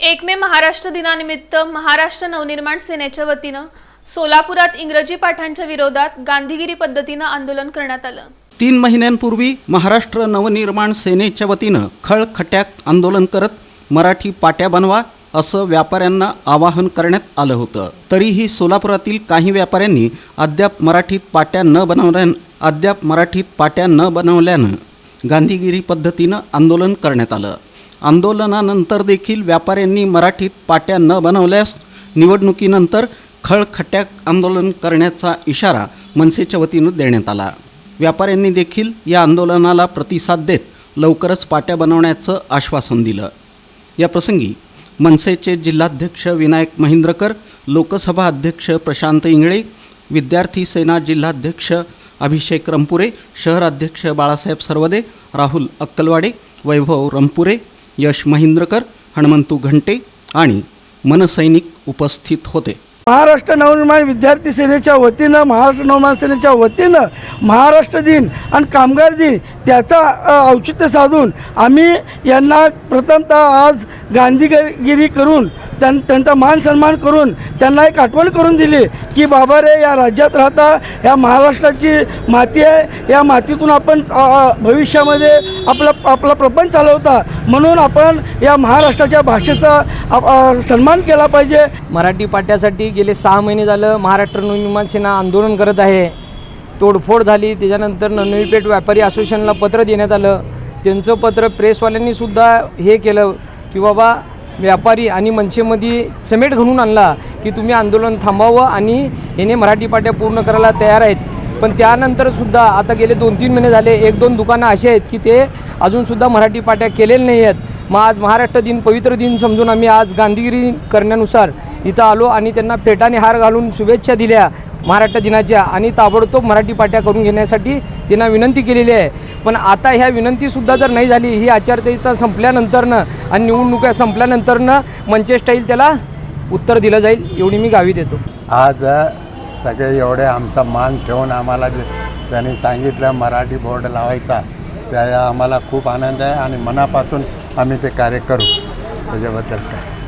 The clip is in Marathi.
एक मे महाराष्ट्र दिनानिमित्त महाराष्ट्र नवनिर्माण सेनेच्या वतीनं सोलापुरात इंग्रजी पाठांच्या विरोधात गांधीगिरी पद्धतीनं आंदोलन करण्यात आलं. तीन महिन्यांपूर्वी महाराष्ट्र नवनिर्माण सेनेच्या वतीनं खळखट्याक आंदोलन करत मराठी पाट्या बनवा असं व्यापाऱ्यांना आवाहन करण्यात आलं होतं. तरीही सोलापुरातील काही व्यापाऱ्यांनी अद्याप मराठीत पाट्या न बनवल्या अद्याप मराठीत पाट्या न बनवल्यानं गांधीगिरी पद्धतीनं आंदोलन करण्यात आलं. आंदोलनानंतर देखील व्यापाऱ्यांनी मराठीत पाट्या न बनवल्यास निवडणुकीनंतर खळखट्याक आंदोलन करण्याचा इशारा मनसेच्या वतीनं देण्यात आला. व्यापाऱ्यांनी देखील या आंदोलनाला प्रतिसाद देत लवकरच पाट्या बनवण्याचं आश्वासन दिलं. या प्रसंगी मनसेचे जिल्हाध्यक्ष विनायक महिंद्रकर लोकसभा अध्यक्ष प्रशांत इंगळे विद्यार्थी सेना जिल्हाध्यक्ष अभिषेक रंपुरे शहराध्यक्ष बाळासाहेब सर्वदे राहुल अक्कलवाडे वैभव रंपुरे यश महिंद्रकर हनुमंतू घंटे आणि मनसैनिक उपस्थित होते. महाराष्ट्र नवनिर्माण विद्यार्थी सेनेच्या वतीनं महाराष्ट्र नवनिर्माण सेनेच्या वतीनं महाराष्ट्र दिन आणि कामगार दिन त्याचा औचित्य साधून आम्ही यांना प्रथमतः आज गांधीगिरी करून त्यां त्यांचा मान सन्मान करून त्यांना एक आठवण करून दिली की बाबा रे या राज्यात राहता या महाराष्ट्राची माती आहे या मातीतून आपण भविष्यामध्ये आपला आपला प्रपंच चालवता. म्हणून आपण या महाराष्ट्राच्या भाषेचा सन्मान केला पाहिजे. मराठी पाट्यासाठी गेले सहा महिने झालं महाराष्ट्र नवनिर्माण सेना आंदोलन करत आहे. तोडफोड झाली. त्याच्यानंतर नवनीपेठ व्यापारी असोसिएशनला पत्र देण्यात आलं. त्यांचं पत्र प्रेसवाल्यांनी सुद्धा हे केलं की बाबा व्यापारी आणि मनसेमध्ये समेट घडून आणला की तुम्ही आंदोलन थांबावं आणि याने मराठी पाट्या पूर्ण करायला तयार आहेत. पण त्यानंतरसुद्धा आता गेले दोन तीन महिने झाले एक दोन दुकानं असे आहेत की ते अजूनसुद्धा मराठी पाट्या केलेल्या नाही आहेत. मग आज महाराष्ट्र दिन पवित्र दिन समजून आम्ही आज गांधीगिरी करण्यानुसार इथं आलो आणि त्यांना फेटाने हार घालून शुभेच्छा दिल्या महाराष्ट्र दिनाच्या आणि ताबडतोब मराठी पाट्या करून घेण्यासाठी त्यांना विनंती केलेली आहे. पण आता ह्या विनंतीसुद्धा जर नाही झाली ही आचारसंहिता संपल्यानंतरनं आणि निवडणुका संपल्यानंतरनं मंचेस्टाईल त्याला उत्तर दिलं जाईल एवढी मी गावी देतो. आज सगळे एवढे आमचा मान ठेवून आम्हाला जे त्यांनी सांगितलं मराठी बोर्ड लावायचा त्या आम्हाला खूप आनंद आहे आणि मनापासून आम्ही ते कार्य करू. त्याच्याबद्दल काय?